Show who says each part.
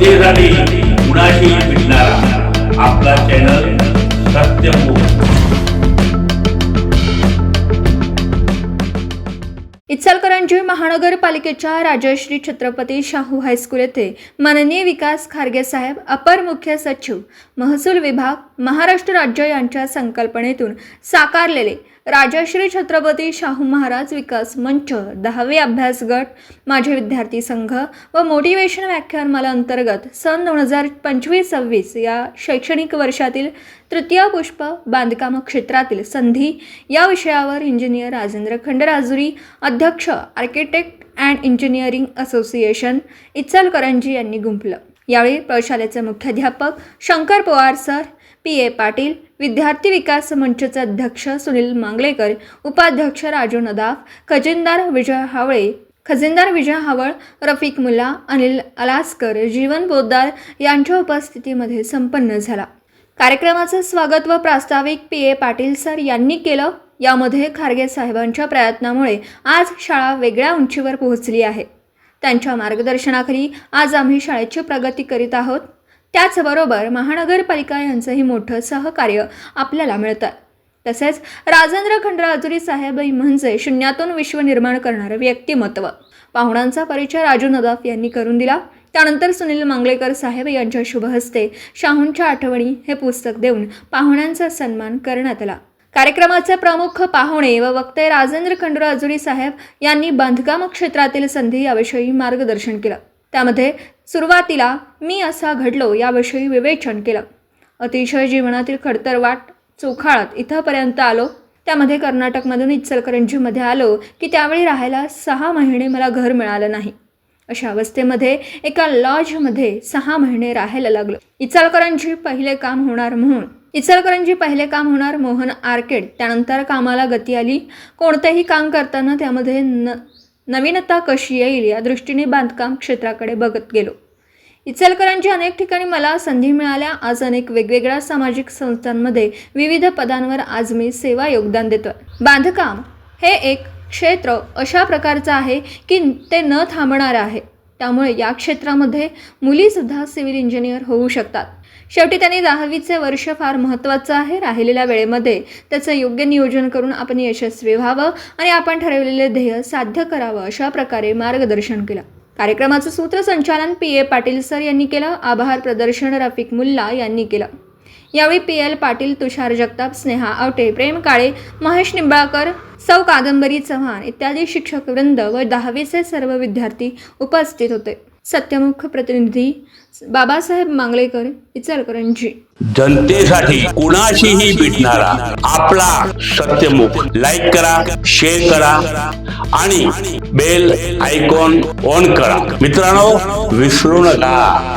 Speaker 1: जनतेसाठी कुणाशी भेटणारा? आपला चॅनल सत्यमोह
Speaker 2: इचलकरंजी महानगरपालिकेच्या राजश्री छत्रपती शाहू हायस्कूल येथे माननीय विकास खारगे साहेब अपर मुख्य सचिव महसूल विभाग महाराष्ट्र राज्य यांच्या संकल्पनेतून साकारलेले राजश्री छत्रपती शाहू महाराज विकास मंच दहावे अभ्यास गट माझे विद्यार्थी संघ व मोटिवेशन व्याख्यानमाला अंतर्गत सन दोन हजार पंचवीस सव्वीस या शैक्षणिक वर्षातील तृतीय पुष्प बांधकाम क्षेत्रातील संधी या विषयावर इंजिनियर राजेंद्र खंडराजुरी अध्यक्ष architect and engineering association Ichalkaranji यांनी गुंफलं. यावेळी प्रशालेचे मुख्याध्यापक Shankar Pawar sir P. A. Patil विद्यार्थी विकास मंचचे अध्यक्ष सुनील मांगलेकर उपाध्यक्ष राजू नदाफ खजिनदार विजय हावळे खजिनदार विजय हावळ रफिक मुल्ला अनिल अलास्कर जीवन पोद्दार यांच्या उपस्थितीमध्ये संपन्न झाला. कार्यक्रमाचं स्वागत व प्रास्ताविक पी. ए. पाटील सर यांनी केलं. यामध्ये खारगे साहेबांच्या प्रयत्नामुळे आज शाळा वेगळ्या उंचीवर पोहोचली आहे. त्यांच्या मार्गदर्शनाखाली आज आम्ही शाळेची प्रगती करीत आहोत. त्याचबरोबर महानगरपालिका यांचंही मोठं सहकार्य आपल्याला मिळतं तसेच राजेंद्र खंडराजुरी साहेब म्हणजे शून्यातून विश्व निर्माण करणारं व्यक्तिमत्व. पाहुण्यांचा परिचय राजू नदाफ यांनी करून दिला. त्यानंतर सुनील मांगलेकर साहेब यांच्या शुभहस्ते शाहूंच्या आठवणी हे पुस्तक देऊन पाहुण्यांचा सन्मान करण्यात आला. कार्यक्रमाचे प्रमुख पाहुणे व वक्ते राजेंद्र खंडराजुरी साहेब यांनी बांधकाम क्षेत्रातील संधी याविषयी मार्गदर्शन केलं. त्यामध्ये सुरुवातीला मी असा घडलो याविषयी विवेचन केलं. अतिशय जीवनातील खडतर वाट चोखाळत इथंपर्यंत आलो. त्यामध्ये कर्नाटकमधून इचलकरंजीमध्ये आलो की त्यावेळी राहायला सहा महिने मला घर मिळालं नाही. अशा अवस्थेमध्ये एका लॉजमध्ये सहा महिने राहायला लागलो. इचलकरंजी पहिले काम होणार म्हणून इचलकरंजी पहिले काम होणार मोहन आर्केड. त्यानंतर कामाला गती आली. कोणतेही काम करताना त्यामध्ये न नवीनता कशी येईल या दृष्टीने बांधकाम क्षेत्राकडे बघत गेलो. इचलकरांची अनेक ठिकाणी मला संधी मिळाल्या. आज अनेक वेगवेगळ्या सामाजिक संस्थांमध्ये विविध पदांवर आज मी सेवा योगदान देतो बांधकाम हे एक क्षेत्र अशा प्रकारचं आहे की ते न थांबणारं आहे. त्यामुळे या क्षेत्रामध्ये मुलीसुद्धा सिव्हिल इंजिनियर होऊ शकतात. शेवटी त्यांनी दहावीचे वर्ष फार महत्त्वाचं आहे. राहिलेल्या वेळेमध्ये त्याचं योग्य नियोजन करून आपण यशस्वी व्हावं आणि आपण ठरवलेले ध्येय साध्य करावं अशा प्रकारे मार्गदर्शन केलं. कार्यक्रमाचं सूत्रसंचालन पी ए पाटील सर यांनी केलं. आभार प्रदर्शन रफिक मुल्ला यांनी केलं. यावेळी पी एल पाटील तुषार जगताप स्नेहा आवटे प्रेम काळे महेश निंबाळकर सौ कादंबरी चव्हाण इत्यादी शिक्षक वृंद व दहावीचे सर्व विद्यार्थी उपस्थित होते. सत्यमुख प्रतिनिधी बाबासाहेब मांगलेकर इचलकरंजी.
Speaker 1: जनतेसाठी कुणाशीही भेटणारा आपला सत्यमुख. लाईक करा शेअर करा आणि बेल आयकॉन ऑन करा. मित्रांनो विसरू नका.